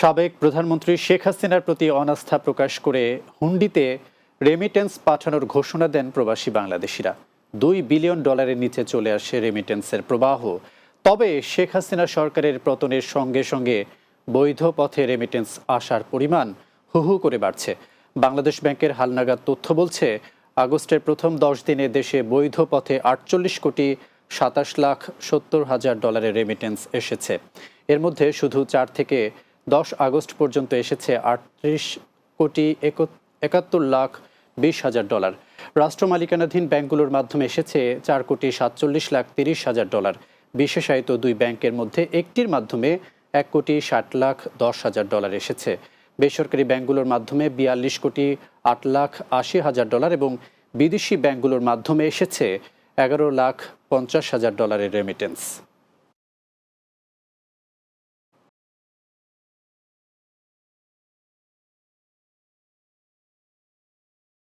সাবেক প্রধানমন্ত্রী শেখ হাসিনার প্রতি অনাস্থা প্রকাশ করে হুন্ডিতে রেমিটেন্স পাঠানোর ঘোষণা দেন প্রবাসী বাংলাদেশিরা। দুই বিলিয়ন ডলারের নিচে চলে আসে রেমিটেন্সের প্রবাহ। তবে শেখ হাসিনা সরকারের পতনের সঙ্গে সঙ্গে বৈধ পথে রেমিটেন্স আসার পরিমাণ হু হু করে বাড়ছে। বাংলাদেশ ব্যাংকের হালনাগাদ তথ্য বলছে, আগস্টের প্রথম দশ দিনে দেশে বৈধ পথে আটচল্লিশ কোটি সাতাশ লাখ সত্তর হাজার ডলারের রেমিটেন্স এসেছে। এর মধ্যে শুধু চার থেকে দশ আগস্ট পর্যন্ত এসেছে আটত্রিশ কোটি একত- একাত্তর লাখ বিশ হাজার ডলার। রাষ্ট্র মালিকানাধীন ব্যাংকগুলোর মাধ্যমে এসেছে চার কোটি সাতচল্লিশ লাখ তিরিশ হাজার ডলার। বিশেষায়িত দুই ব্যাংকের মধ্যে একটির মাধ্যমে এক কোটি ষাট লাখ দশ হাজার ডলার এসেছে। বেসরকারি ব্যাংকগুলোর মাধ্যমে বিয়াল্লিশ কোটি আট লাখ আশি হাজার ডলার এবং বিদেশি ব্যাংকগুলোর মাধ্যমে এসেছে এগারো লাখ পঞ্চাশ হাজার ডলারের রেমিটেন্স